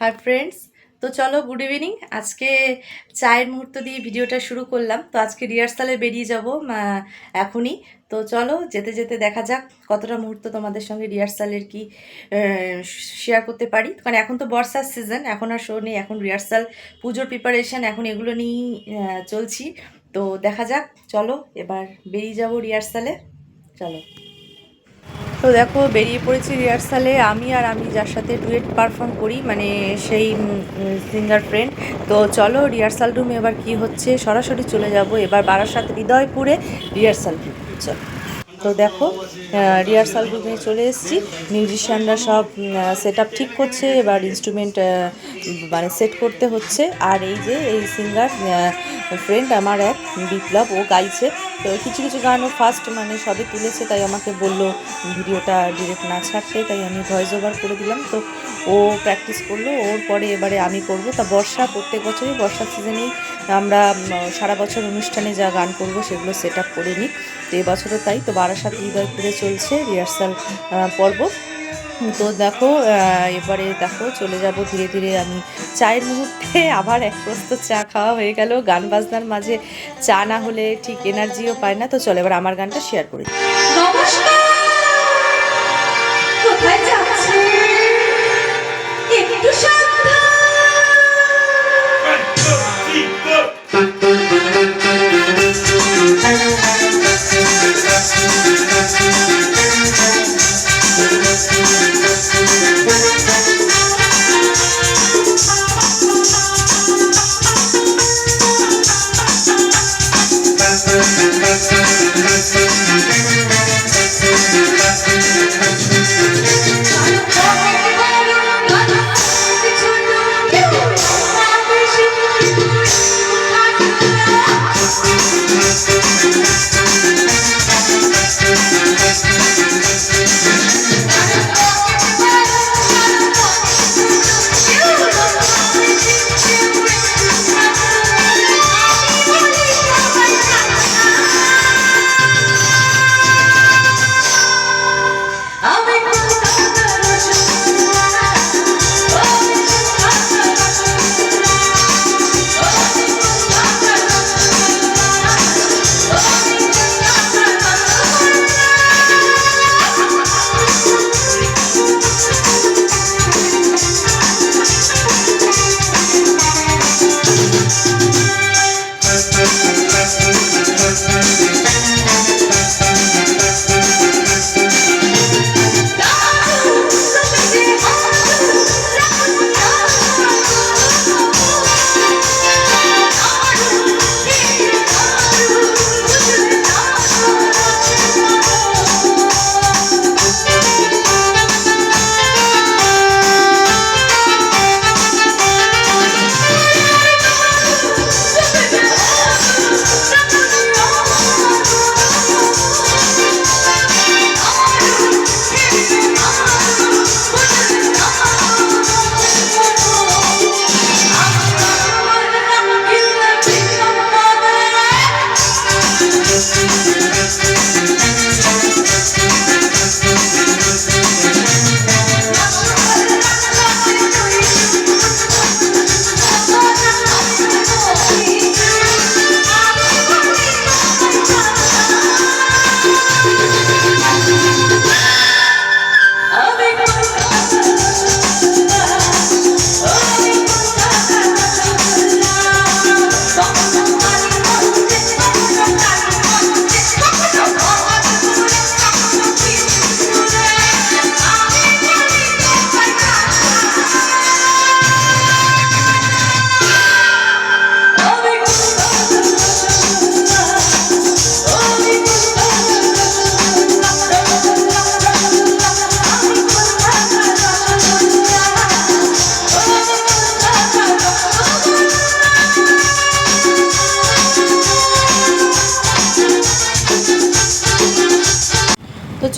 Hi friends তো চলো good evening আজকে চায়ের মুহূর্ত দিয়ে ভিডিওটা শুরু করলাম। তো আজকে রিহার্সালে বেরিয়ে যাব এখনই। তো চলো, যেতে যেতে দেখা যাক কতটা মুহূর্ত তোমাদের সঙ্গে রিহার্সালের কি শেয়ার করতে পারি। কারণ এখন তো বর্ষার সিজন এখন আর শো নেই, এখন রিহার্সাল পুজোর প্রিপারেশন এখন এগুলো নিয়েই চলছি। তো দেখা যাক, চলো, এবার বেরিয়ে যাব রিহার্সালে চলো। তো দেখো, বেরিয়ে পড়েছি রিহার্সালে আমি আর আমি যার সাথে ডুয়েট পারফর্ম করি মানে সেই সিঙ্গার ফ্রেন্ড তো চলো রিহার্সাল রুমে এবার কি হচ্ছে? সরাসরি চলে যাব এবার বারাসাত হৃদয়পুরে রিহার্সাল রুম চলো। তো দেখো রিহার্সাল রুমে চলে এসেছি। মিউজিশিয়ানরা সব সেট আপ ঠিক করছে, এবার ইনস্ট্রুমেন্ট মানে সেট করতে হচ্ছে। আর এই যে, এই সিঙ্গার ফ্রেন্ড আমার এক বিপ্লব, ও গাইছে। তো কিছু কিছু গান ও ফার্স্ট মানে সবে তুলেছে, তাই আমাকে বলল ভিডিওটা ডিরেক্ট না ছাড়তে, তাই আমি ভয়েস ওভার করে দিলাম। তো ও প্র্যাকটিস করল, ওর পরে এবারে আমি করব। তা বর্ষা, প্রত্যেক বছরই বর্ষার সিজনেই আমরা সারা বছর অনুষ্ঠানে যা গান করব সেগুলো সেট আপ করে নিই। তো এবছরও তাই, তো বারাসাত হৃদয়পুরে চলছে রিহার্সাল পর্ব। তো দেখো এবারে দেখো, চলে যাব ধীরে ধীরে। আমি চায়ের মুহূর্তে আবার এক প্রস্ত চা খাওয়া হয়ে গেল। গান বাজনার মাঝে চা না হলে ঠিক এনার্জিও পায় না। তো চলো, এবার আমার গানটা শেয়ার করি নমস্কার!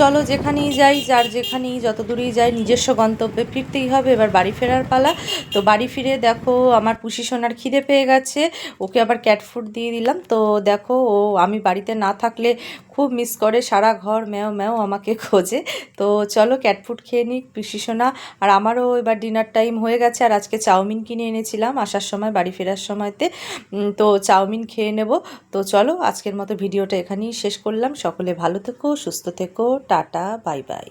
চলো যেখানেই যাই, যার যেখানেই যত দূরেই যাই, নিজস্ব গন্তব্যে ফিরতেই হবে। এবার বাড়ি ফেরার পালা। তো বাড়ি ফিরে দেখো, আমার পুষি সোনার খিদে পেয়ে গেছে। ওকে আবার ক্যাট ফুড দিয়ে দিলাম। তো দেখো, ও আমি বাড়িতে না থাকলে খুব মিস করে, সারা ঘর ম্যাও ম্যাও আমাকে খোঁজে। তো চলো ক্যাটফুড খেয়ে নিক পিসিসোনা আর আমারও এবার ডিনার টাইম হয়ে গেছে, আর আজকে চাউমিন কিনে এনেছিলাম আসার সময়, বাড়ি ফেরার সময়তে। তো চাউমিন খেয়ে নেব। তো চলো আজকের মতো ভিডিওটা এখানেই শেষ করলাম। সকলে ভালো থেকো, সুস্থ থেকো, টাটা বাই বাই